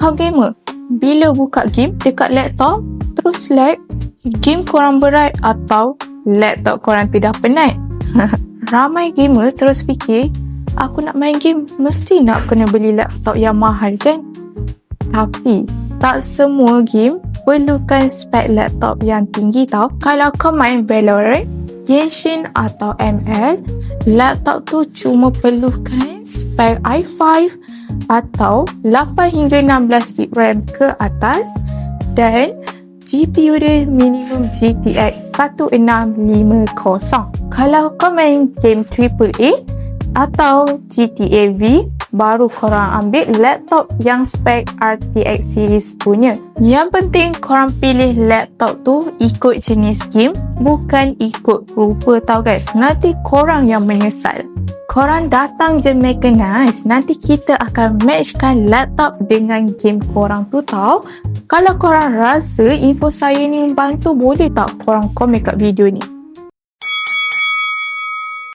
kau gamer? Bila buka game dekat laptop, terus lag, game korang berat atau laptop korang tu dah penat? Ramai gamer terus fikir, aku nak main game mesti nak kena beli laptop yang mahal kan? Tapi, tak semua game perlukan spek laptop yang tinggi tau. Kalau kau main Valorant, Genshin atau ML, laptop tu cuma perlukan spek i5 atau 8 hingga 16 GB RAM ke atas dan GPU dia minimum GTX 1650. Kalau kau main game AAA atau GTA V, baru korang ambil laptop yang spek RTX series punya. Yang penting korang pilih laptop tu ikut jenis game, bukan ikut rupa tau guys. Nanti korang yang menyesal. Korang datang je Mechanize, nanti kita akan matchkan laptop dengan game korang tu tau. Kalau korang rasa info saya ni membantu, boleh tak korang komen kat video ni?